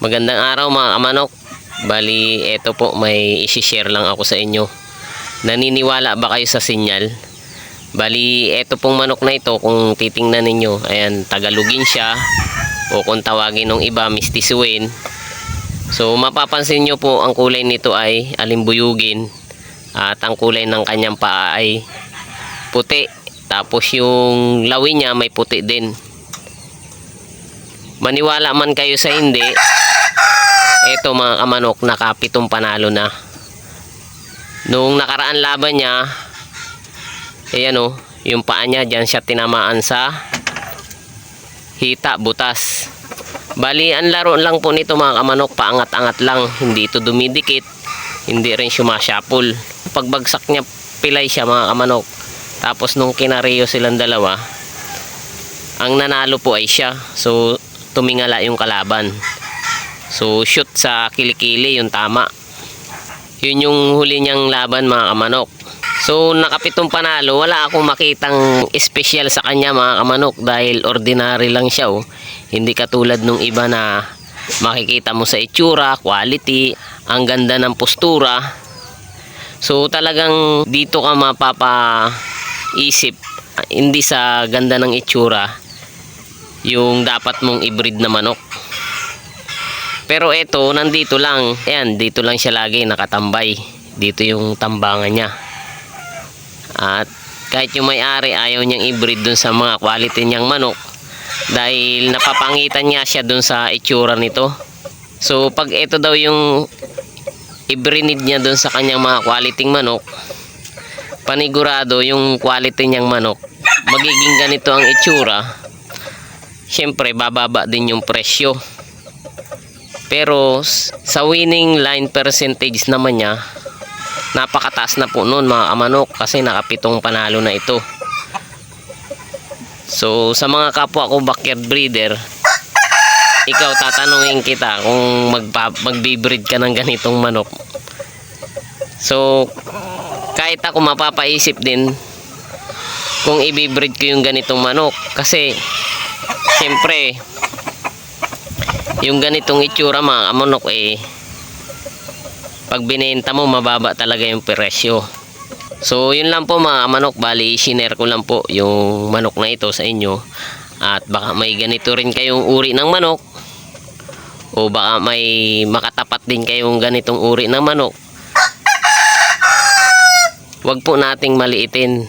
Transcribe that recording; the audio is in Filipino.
Magandang araw mga kamanok. Bali, eto po may isi-share lang ako sa inyo. Naniniwala ba kayo sa sinyal? Bali, eto pong manok na ito kung titingnan ninyo, ayan, Tagalogin siya o kung tawagin ng iba, mistisuin. So, mapapansin nyo po ang kulay nito ay alimbuyugin at ang kulay ng kanyang paa ay puti. Tapos yung lawi niya may puti din. Maniwala man kayo sa hindi, eto mga kamanok, nakapitong panalo na. Noong nakaraan laban niya, ayan o, yung paa niya, dyan siya tinamaan sa hita, butas. Bali, ang laro lang po nito mga kamanok, paangat-angat lang, hindi ito dumidikit, hindi rin sumasyapol. Pagbagsak niya, pilay siya mga kamanok. Tapos nung kinariyo silang dalawa, ang nanalo po ay siya. So, tumingala yung kalaban. So, shoot sa kilikili yung tama. Yun yung huli niyang laban mga kamanok. So, nakapitong panalo, wala akong makitang espesyal sa kanya mga kamanok dahil ordinary lang siya. Oh. Hindi katulad nung iba na makikita mo sa itsura, quality, ang ganda ng postura. So, talagang dito ka mapapaisip, hindi sa ganda ng itsura, yung dapat mong i-breed na manok. Pero ito, nandito lang. Ayan, dito lang siya lagi nakatambay. Dito yung tambangan niya. At kahit yung may-ari ayaw niyang i-breed dun sa mga quality niyang manok dahil napapangitan niya siya dun sa itsura nito. So pag ito daw yung i-breed niya dun sa kanyang mga quality manok, panigurado yung quality niyang manok, magiging ganito ang itsura. Siyempre bababa din yung presyo. Pero sa winning line percentage naman niya, napakataas na po noon mga kamanok kasi nakapitong panalo na ito. So sa mga kapwa ko backyard breeder, ikaw tatanungin kita kung magpa, magbe-breed ka ng ganitong manok. So kahit ako mapapaisip din kung i-breed ko yung ganitong manok kasi siyempre yung ganitong itsura mga kamanok eh pag binenta mo mababa talaga yung presyo. So yun lang po mga manok bali sinare ko lang po yung manok na ito sa inyo. At baka may ganito rin kayong uri ng manok. O baka may makatapat din kayong ganitong uri ng manok. Wag po nating maliitin